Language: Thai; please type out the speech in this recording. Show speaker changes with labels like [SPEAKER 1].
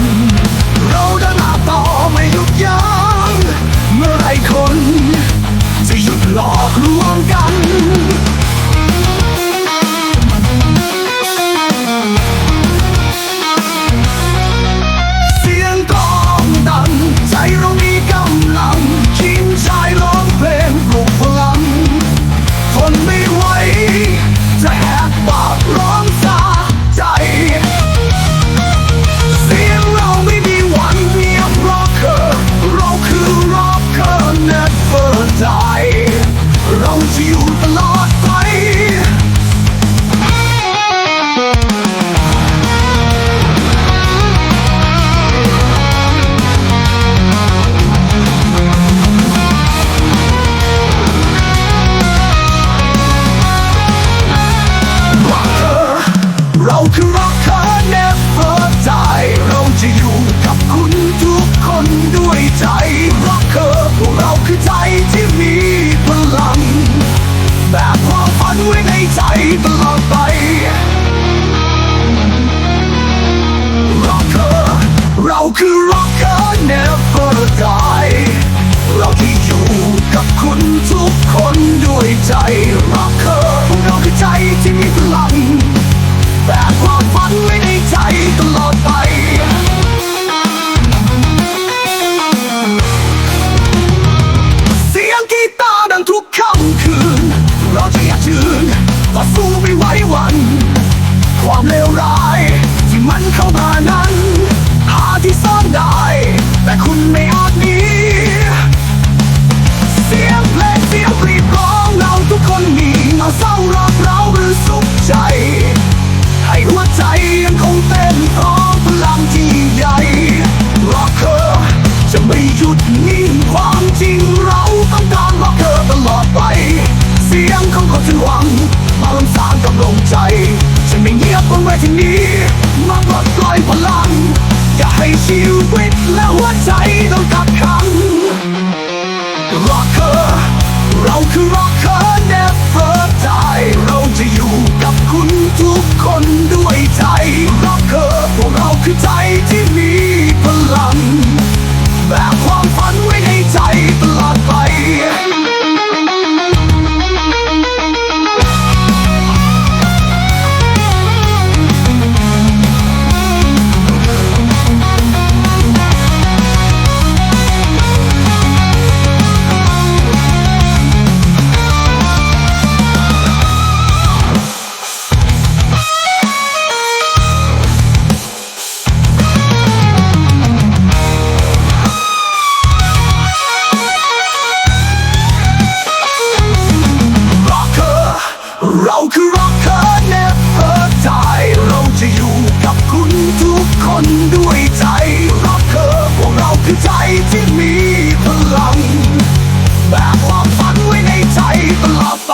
[SPEAKER 1] น เราเดินหน้าต่อไม่หยุดยั้งเมื่อไรคน จะหยุดหลอกลวงกัน ตลอดไป Rocker เราคือ Rocker Never Die เราที่อยู่กับคุณทุกคนด้วยใจ ไม่อาจหนีเสียงเพลงเสียงรีดร้องเราทุกคนมีเงาเศร้ารักเราหรือสุขใจ ให้หัวใจยังคงเต้นพร้อมพลังที่ใหญ่ Rocker จะไม่หยุดนิ่งความจริงเราต้องการ Rocker ตลอดไป เสียงของคนที่หวังมาลำสานกับลงใจจะไม่เงียบบนเวทีนี้มาปลดปล่อยพลัง อย่าให้ชีวิตและหัวใจต้องกับขัง Rocker เราคือ Rocker Never ที่มีพลังแบกความฝันไว้ในใจตลอดไป